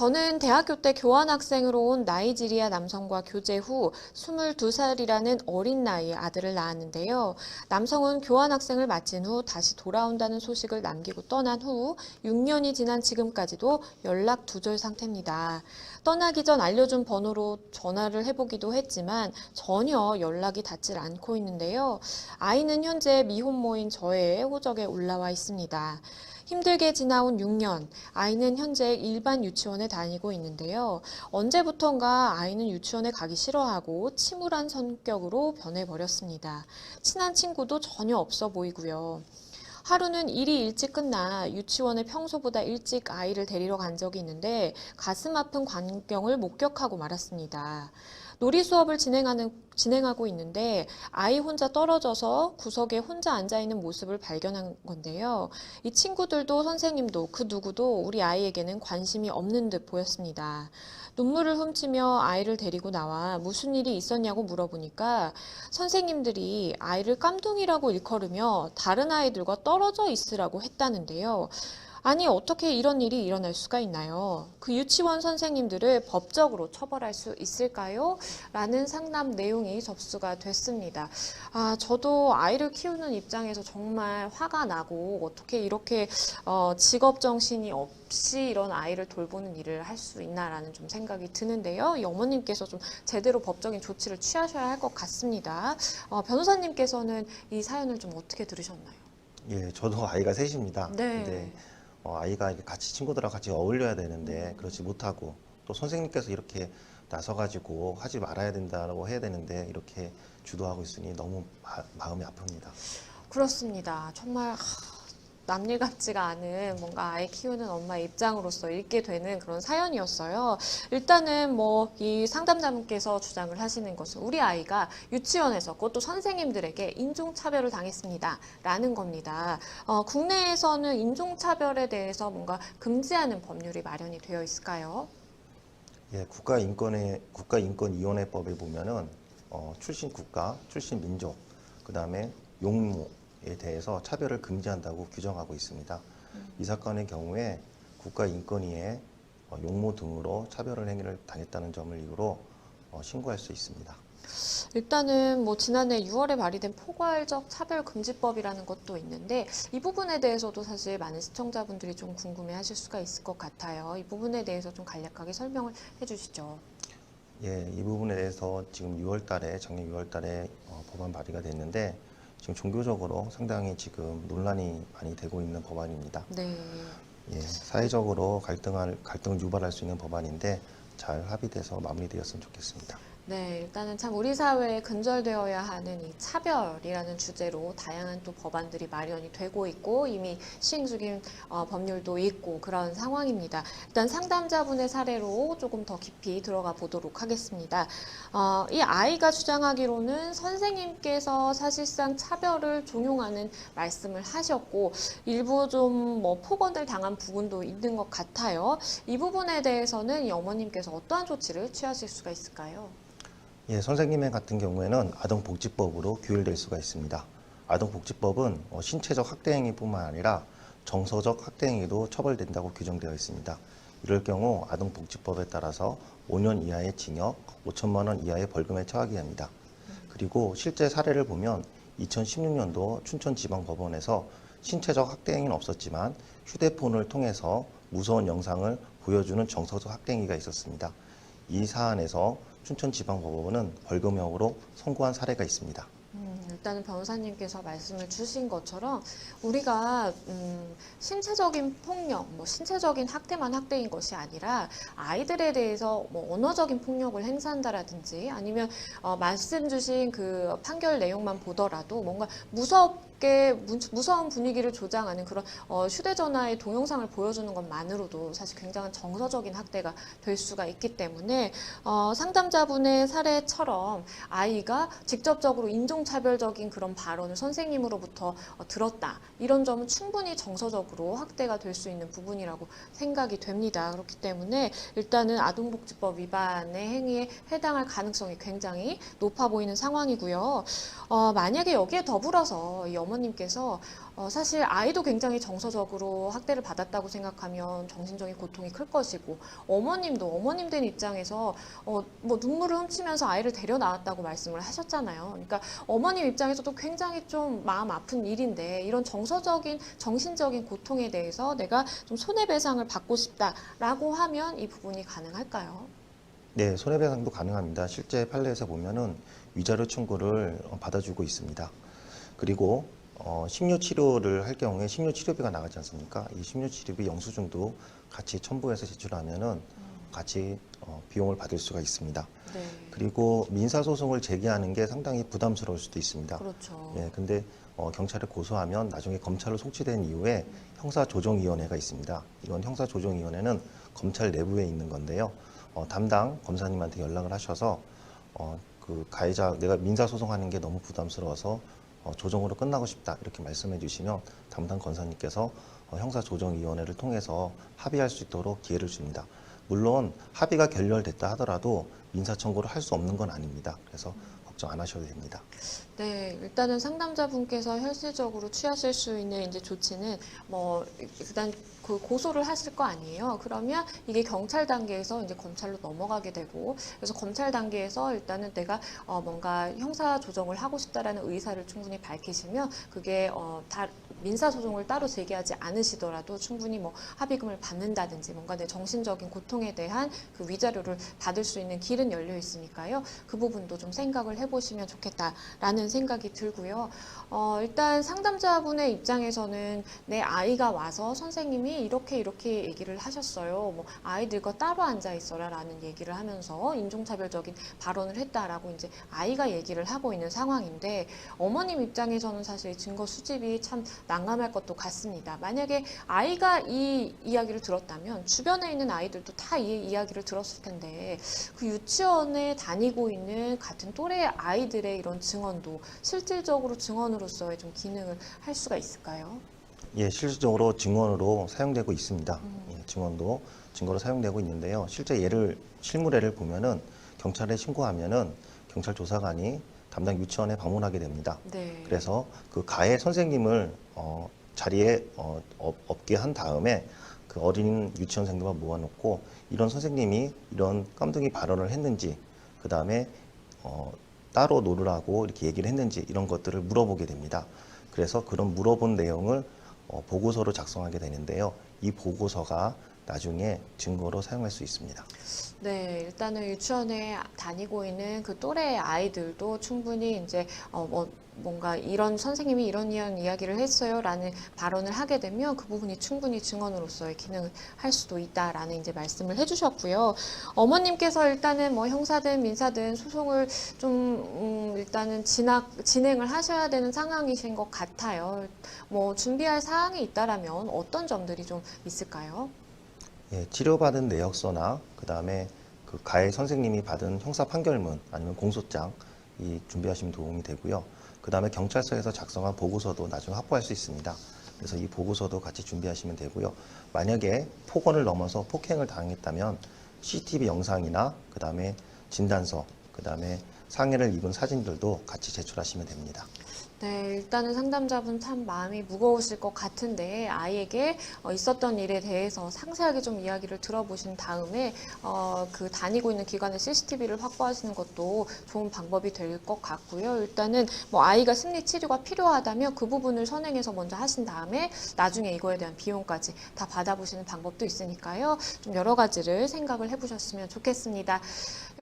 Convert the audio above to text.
저는 대학교 때 교환학생으로 온 나이지리아 남성과 교제 후 22살이라는 어린 나이에 아들을 낳았는데요. 남성은 교환학생을 마친 후 다시 돌아온다는 소식을 남기고 떠난 후 6년이 지난 지금까지도 연락 두절 상태입니다. 떠나기 전 알려준 번호로 전화를 해보기도 했지만 전혀 연락이 닿질 않고 있는데요. 아이는 현재 미혼모인 저의 호적에 올라와 있습니다. 힘들게 지나온 6년, 아이는 현재 일반 유치원에 다니고 있는데요. 언제부턴가 아이는 유치원에 가기 싫어하고 침울한 성격으로 변해버렸습니다. 친한 친구도 전혀 없어 보이고요. 하루는 일이 일찍 끝나 유치원에 평소보다 일찍 아이를 데리러 간 적이 있는데 가슴 아픈 광경을 목격하고 말았습니다. 놀이 수업을 진행하는, 진행하고 있는데 아이 혼자 떨어져서 구석에 혼자 앉아 있는 모습을 발견한 건데요. 이 친구들도 선생님도 그 누구도 우리 아이에게는 관심이 없는 듯 보였습니다. 눈물을 훔치며 아이를 데리고 나와 무슨 일이 있었냐고 물어보니까 선생님들이 아이를 깜둥이라고 일컬으며 다른 아이들과 떨어져 있으라고 했다는데요. 아니, 어떻게 이런 일이 일어날 수가 있나요? 그 유치원 선생님들을 법적으로 처벌할 수 있을까요? 라는 상담 내용이 접수가 됐습니다. 아, 저도 아이를 키우는 입장에서 정말 화가 나고 어떻게 이렇게 어, 직업 정신이 없이 이런 아이를 돌보는 일을 할 수 있나라는 좀 생각이 드는데요. 이 어머님께서 좀 제대로 법적인 조치를 취하셔야 할 것 같습니다. 어, 변호사님께서는 이 사연을 좀 어떻게 들으셨나요? 예, 저도 아이가 셋입니다. 네. 어, 아이가 같이 친구들하고 같이 어울려야 되는데 그렇지 못하고 또 선생님께서 이렇게 나서가지고 하지 말아야 된다고 해야 되는데 이렇게 주도하고 있으니 너무 마, 음이 아픕니다. 그렇습니다. 정말 하, 남일 같지가 않은 뭔가 아이 키우는 엄마 입장으로서 읽게 되는 그런 사연이었어요. 일단은 뭐 이 상담자분께서 주장을 하시는 것은 우리 아이가 유치원에서 그것도 선생님들에게 인종차별을 당했습니다. 라는 겁니다. 어, 국내에서는 인종차별에 대해서 뭔가 금지하는 법률이 마련이 되어 있을까요? 예, 국가인권의 국가인권위원회법에 보면은 어, 출신 국가, 출신 민족, 그 다음에 용모에 대해서 차별을 금지한다고 규정하고 있습니다. 이 사건의 경우에 국가인권위에 어, 용모 등으로 차별을 행위를 당했다는 점을 이유로 어, 신고할 수 있습니다. 일단은 뭐 지난해 6월에 발의된 포괄적 차별금지법이라는 것도 있는데 이 부분에 대해서도 사실 많은 시청자분들이 좀 궁금해하실 수가 있을 것 같아요. 이 부분에 대해서 좀 간략하게 설명을 해주시죠. 예, 이 부분에 대해서 지금 6월 달에, 작년 6월 달에 어, 법안 발의가 됐는데 지금 종교적으로 상당히 지금 논란이 많이 되고 있는 법안입니다. 네. 예, 사회적으로 갈등을, 갈등을 유발할 수 있는 법안인데 잘 합의돼서 마무리되었으면 좋겠습니다. 네, 일단은 참 우리 사회에 근절되어야 하는 이 차별이라는 주제로 다양한 또 법안들이 마련이 되고 있고 이미 시행 중인 어, 법률도 있고 그런 상황입니다. 일단 상담자분의 사례로 조금 더 깊이 들어가 보도록 하겠습니다. 어, 이 아이가 주장하기로는 선생님께서 사실상 차별을 종용하는 말씀을 하셨고 일부 좀 뭐 폭언을 당한 부분도 있는 것 같아요. 이 부분에 대해서는 이 어머님께서 어떠한 조치를 취하실 수가 있을까요? 예, 선생님 같은 경우에는 아동복지법으로 규율될 수가 있습니다. 아동복지법은 어, 신체적 학대행위뿐만 아니라 정서적 학대행위도 처벌된다고 규정되어 있습니다. 이럴 경우 아동복지법에 따라서 5년 이하의 징역, 5천만 원 이하의 벌금에 처하게 합니다. 그리고 실제 사례를 보면 2016년도 춘천지방법원에서 신체적 학대행위는 없었지만 휴대폰을 통해서 무서운 영상을 보여주는 정서적 학대행위가 있었습니다. 이 사안에서 춘천지방법원은 벌금형으로 선고한 사례가 있습니다. 음, 일단은 변호사님께서 말씀을 주신 것처럼 우리가 음, 신체적인 폭력, 뭐 신체적인 학대만 학대인 것이 아니라 아이들에 대해서 뭐 언어적인 폭력을 행사한다라든지 아니면 어, 말씀 주신 그 판결 내용만 보더라도 뭔가 무섭 게 무, 무서운 분위기를 조장하는 그런 어, 휴대전화의 동영상을 보여주는 것만으로도 사실 굉장한 정서적인 학대가 될 수가 있기 때문에 어, 상담자분의 사례처럼 아이가 직접적으로 인종차별적인 그런 발언을 선생님으로부터 어, 들었다. 이런 점은 충분히 정서적으로 학대가 될 수 있는 부분이라고 생각이 됩니다. 그렇기 때문에 일단은 아동복지법 위반의 행위에 해당할 가능성이 굉장히 높아 보이는 상황이고요. 어, 만약에 여기에 더불어서 이 어머님께서 어, 사실 아이도 굉장히 정서적으로 학대를 받았다고 생각하면 정신적인 고통이 클 것이고 어머님도 어머님 된 입장에서 어, 뭐 눈물을 훔치면서 아이를 데려 나왔다고 말씀을 하셨잖아요. 그러니까 어머님 입장에서도 굉장히 좀 마음 아픈 일인데 이런 정서적인 정신적인 고통에 대해서 내가 좀 손해배상을 받고 싶다라고 하면 이 부분이 가능할까요? 네, 손해배상도 가능합니다. 실제 판례에서 보면은 위자료 청구를 어, 받아주고 있습니다. 그리고 어, 심리 치료를 할 경우에 심리 치료비가 나가지 않습니까? 이 심리 치료비 영수증도 같이 첨부해서 제출하면은 같이 어, 비용을 받을 수가 있습니다. 네. 그리고 민사 소송을 제기하는 게 상당히 부담스러울 수도 있습니다. 그렇죠. 예, 근데 어, 경찰에 고소하면 나중에 검찰로 송치된 이후에 형사 조정위원회가 있습니다. 이건 형사 조정위원회는 검찰 내부에 있는 건데요. 어, 담당 검사님한테 연락을 하셔서 어, 그 가해자 내가 민사 소송하는 게 너무 부담스러워서 어, 조정으로 끝나고 싶다 이렇게 말씀해 주시면 담당 검사님께서 어, 형사조정위원회를 통해서 합의할 수 있도록 기회를 줍니다. 물론 합의가 결렬됐다 하더라도 민사 청구를 할 수 없는 건 아닙니다. 그래서 걱정 안 하셔도 됩니다. 네, 일단은 상담자분께서 현실적으로 취하실 수 있는 이제 조치는 뭐 일단 그 고소를 하실 거 아니에요. 그러면 이게 경찰 단계에서 이제 검찰로 넘어가게 되고 그래서 검찰 단계에서 일단은 내가 어 뭔가 형사 조정을 하고 싶다라는 의사를 충분히 밝히시면 그게 어 다 민사 소송을 따로 제기하지 않으시더라도 충분히 뭐 합의금을 받는다든지 뭔가 내 정신적인 고통에 대한 그 위자료를 받을 수 있는 길은 열려 있으니까요. 그 부분도 좀 생각을 해보시면 좋겠다라는 생각이 들고요. 어, 일단 상담자분의 입장에서는 내 아이가 와서 선생님이 이렇게 이렇게 얘기를 하셨어요. 뭐 아이들과 따로 앉아 있어라라는 얘기를 하면서 인종차별적인 발언을 했다라고 이제 아이가 얘기를 하고 있는 상황인데 어머님 입장에서는 사실 증거 수집이 참 난감할 것도 같습니다. 만약에 아이가 이 이야기를 들었다면 주변에 있는 아이들도 다 이 이야기를 들었을 텐데 그 유치원에 다니고 있는 같은 또래 아이들의 이런 증언도 실질적으로 증언으로서의 좀 기능을 할 수가 있을까요? 예, 실질적으로 증언으로 사용되고 있습니다. 음. 예, 증언도 증거로 사용되고 있는데요. 실제 예를 실물예를 보면은 경찰에 신고하면은 경찰 조사관이 담당 유치원에 방문하게 됩니다. 네. 그래서 그 가해 선생님을 어, 자리에 어, 없- 없게 한 다음에 그 어린 유치원생들만 모아놓고 이런 선생님이 이런 깜둥이 발언을 했는지 그 다음에 어, 따로 놀으라고 이렇게 얘기를 했는지 이런 것들을 물어보게 됩니다. 그래서 그런 물어본 내용을 어, 보고서로 작성하게 되는데요. 이 보고서가 나중에 증거로 사용할 수 있습니다. 네, 일단은 유치원에 다니고 있는 그 또래 아이들도 충분히 이제 어, 뭐 뭔가 이런 선생님이 이런 이런 이야기를 했어요라는 발언을 하게 되면 그 부분이 충분히 증언으로서의 기능을 할 수도 있다라는 이제 말씀을 해주셨고요. 어머님께서 일단은 뭐 형사든 민사든 소송을 좀 음, 일단은 진학 진행을 하셔야 되는 상황이신 것 같아요. 뭐 준비할 사항이 있다라면 어떤 점들이 좀 있을까요? 예, 치료받은 내역서나 그 다음에 그 가해 선생님이 받은 형사 판결문 아니면 공소장 이 준비하시면 도움이 되고요. 그 다음에 경찰서에서 작성한 보고서도 나중에 확보할 수 있습니다. 그래서 이 보고서도 같이 준비하시면 되고요. 만약에 폭언을 넘어서 폭행을 당했다면 CCTV 영상이나 그 다음에 진단서, 그 다음에 상해를 입은 사진들도 같이 제출하시면 됩니다. 네, 일단은 상담자분 참 마음이 무거우실 것 같은데 아이에게 어, 있었던 일에 대해서 상세하게 좀 이야기를 들어보신 다음에 어, 그 다니고 있는 기관의 CCTV를 확보하시는 것도 좋은 방법이 될 것 같고요. 일단은 뭐 아이가 심리 치료가 필요하다면 그 부분을 선행해서 먼저 하신 다음에 나중에 이거에 대한 비용까지 다 받아보시는 방법도 있으니까요. 좀 여러 가지를 생각을 해보셨으면 좋겠습니다.